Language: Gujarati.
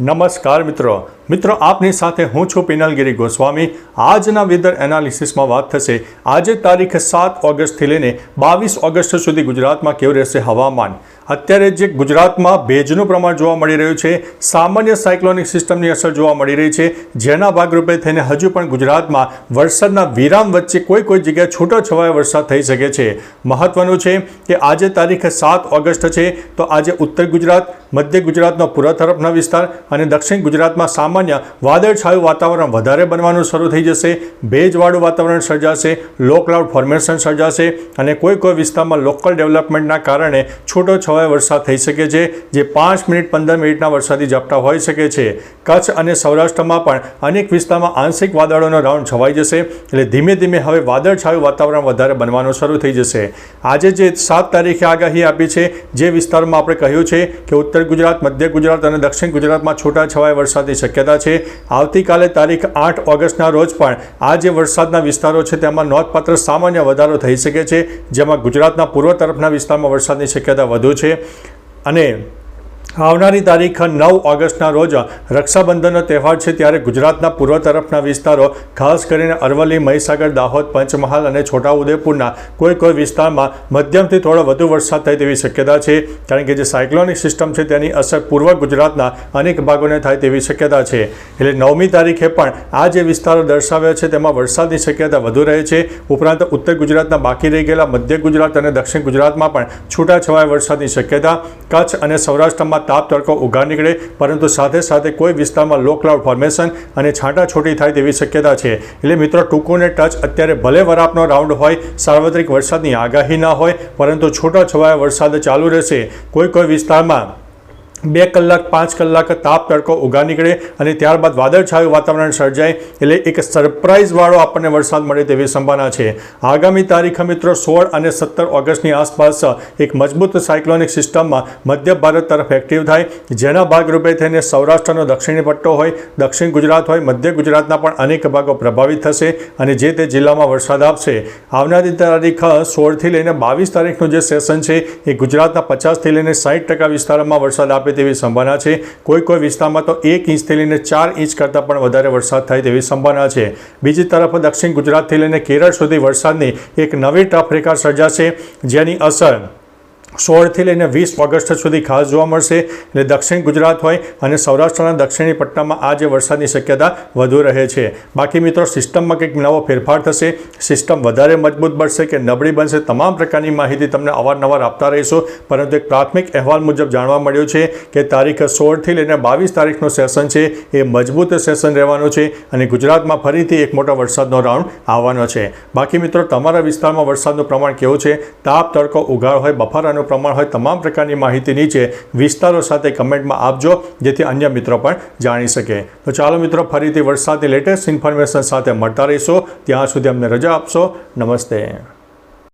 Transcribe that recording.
નમસ્કાર મિત્રો. મિત્રો, આપની સાથે હું છું પિનલગીરી ગોસ્વામી. આજના વેધર એનાલિસિસમાં વાત થશે. આજે તારીખ સાત ઓગસ્ટથી લઈને બાવીસ ઓગસ્ટ સુધી ગુજરાતમાં કેવું રહેશે હવામાન? અત્યારે જે ગુજરાતમાં ભેજનું પ્રમાણ જોવા મળી રહ્યું છે, સામાન્ય સાયક્લોનિક સિસ્ટમની અસર જોવા મળી રહી છે. જેના ભાગરૂપે થઈને હજુ પણ ગુજરાતમાં વરસાદના વિરામ વચ્ચે કોઈ કોઈ જગ્યાએ છૂટો છવાયો વરસાદ થઈ શકે છે. મહત્વનું છે કે આજે તારીખ સાત ઓગસ્ટ છે, તો આજે ઉત્તર ગુજરાત, મધ્ય ગુજરાતનો પૂર્વ તરફના વિસ્તાર અને દક્ષિણ ગુજરાતમાં સામાન્ય વાદળછાયું વાતાવરણ વધારે બનવાનું શરૂ થઈ જશે, ભેજવાળું વાતાવરણ સર્જાશે લો ક્લાઉડ ફોર્મેશન સર્જાશે અને કોઈ કોઈ વિસ્તારમાં લોકલ ડેવલપમેન્ટના કારણે છૂટો છવાય વરસાદ થઈ શકે છે, જે પાંચ મિનિટ, પંદર મિનિટના વરસાદી ઝાપટા હોઈ શકે છે. કચ્છ અને સૌરાષ્ટ્રમાં પણ અનેક વિસ્તારમાં આંશિક વાદળોનો રાઉન્ડ છવાઈ જશે એટલે ધીમે ધીમે હવે વાદળછાયું વાતાવરણ વધારે બનવાનું શરૂ થઈ જશે. આજે જે સાત તારીખે આગાહી આપી છે, જે વિસ્તારમાં આપણે કહ્યું છે કે ઉત્તર ગુજરાત, મધ્ય ગુજરાત અને દક્ષિણ ગુજરાતમાં છૂટા છવાયા વરસાદની શક્યતા છે. આવતીકાલે તારીખ આઠ ઓગસ્ટના રોજ પણ આ જે વરસાદના વિસ્તારો છે, તેમાં નોંધપાત્ર સામાન્ય વધારો થઈ શકે છે. જેમાં ગુજરાતના પૂર્વ તરફના વિસ્તારમાં વરસાદની શક્યતા વધુ છે. અને આવનારી તારીખ નવ ઓગસ્ટના રોજ રક્ષાબંધનનો તહેવાર છે ત્યારે ગુજરાતના પૂર્વ તરફના વિસ્તારો, ખાસ કરીને અરવલ્લી, મહીસાગર, દાહોદ, પંચમહાલ અને છોટાઉદેપુરના કોઈ કોઈ વિસ્તારમાં મધ્યમથી થોડો વધુ વરસાદ થાય તેવી શક્યતા છે. કારણ કે જે સાયક્લોનિક સિસ્ટમ છે તેની અસર પૂર્વ ગુજરાતના અનેક ભાગોને થાય તેવી શક્યતા છે. એટલે નવમી તારીખે પણ આ જે વિસ્તારો દર્શાવ્યા છે તેમાં વરસાદની શક્યતા વધુ રહે છે. ઉપરાંત ઉત્તર ગુજરાતના બાકી રહી ગયેલા મધ્ય ગુજરાત અને દક્ષિણ ગુજરાતમાં પણ છૂટાછવાયા વરસાદની શક્યતા, કચ્છ અને સૌરાષ્ટ્રમાં તાપ તડકો ઉઘા નીકળે, પરંતુ સાથે સાથે કોઈ વિસ્તારમાં લો ક્લાઉડ ફોર્મેશન અને છાંટાછૂટી થાય તેવી શક્યતા છે. એટલે મિત્રો, ટૂંકુને ટચ અત્યારે ભલે વરાપનો રાઉન્ડ હોય, સાર્વત્રિક વરસાદની આગાહી ના હોય, પરંતુ છૂટાછવાયા વરસાદ ચાલુ રહેશે. કોઈ કોઈ વિસ્તારમાં બે કલાક, પાંચ કલાક તાપ, તડકો ઉગા નીકળે અને ત્યારબાદ વાદળછાયું વાતાવરણ સર્જાય એટલે એક સરપ્રાઇઝવાળો આપણને વરસાદ મળે તેવી સંભાવના છે. આગામી તારીખ મિત્રો સોળ અને સત્તર ઓગસ્ટની આસપાસ એક મજબૂત સાયક્લોનિક સિસ્ટમમાં મધ્ય ભારત તરફ એક્ટિવ થાય, જેના ભાગરૂપે થઈને સૌરાષ્ટ્રનો દક્ષિણી પટ્ટો હોય, દક્ષિણ ગુજરાત હોય, મધ્ય ગુજરાતના પણ અનેક ભાગો પ્રભાવિત થશે અને જે તે જિલ્લામાં વરસાદ આપશે. આવનારી તારીખ સોળથી લઈને બાવીસ તારીખનું જે સેશન છે, એ ગુજરાતના પચાસથી લઈને સાઠ ટકા વિસ્તારોમાં વરસાદ આપે તેવી સંભાવના છે. કોઈ કોઈ વિસ્તારમાં તો એક ઇંચથી લઈને ચાર ઇંચ કરતાં પણ વધારે વરસાદ થાય તેવી સંભાવના છે. બીજી તરફ દક્ષિણ ગુજરાતથી લઈને કેરળ સુધી વરસાદની એક નવી ટફ રેખા સર્જાશે, જેની અસર સોળથી લઈને વીસ ઓગસ્ટ સુધી ખાસ જોવા મળશે એટલે દક્ષિણ ગુજરાત હોય અને સૌરાષ્ટ્રના દક્ષિણી પટ્ટામાં આજે વરસાદની શક્યતા વધુ રહે છે. બાકી મિત્રો, સિસ્ટમમાં કંઈક નવો ફેરફાર થશે. સિસ્ટમ વધારે મજબૂત બનશે કે નબળી બનશે, તમામ પ્રકારની માહિતી તમને અવારનવાર આપતા રહીશું. પરંતુ એક પ્રાથમિક અહેવાલ મુજબ જાણવા મળ્યું છે કે તારીખ સોળથી લઈને બાવીસ તારીખનું સેશન છે. એ મજબૂત સેશન રહેવાનું છે અને ગુજરાતમાં ફરીથી એક મોટો વરસાદનો રાઉન્ડ આવવાનો છે. બાકી મિત્રો, તમારા વિસ્તારમાં વરસાદનું પ્રમાણ કેવું છે? તાપ, તડકો, ઉઘાડ હોય બફારાનું પ્રમાણ હોય તમામ પ્રકારની માહિતી નીચે વિસ્તારો સાથે કમેન્ટમાં આપજો, જેથી અન્ય મિત્રો પણ જાણી શકે. તો ચાલો મિત્રો, ફરીથી વરસાદની લેટેસ્ટ ઇન્ફોર્મેશન સાથે મળતા રહીશો. ત્યાં સુધી અમને રજા આપશો. નમસ્તે.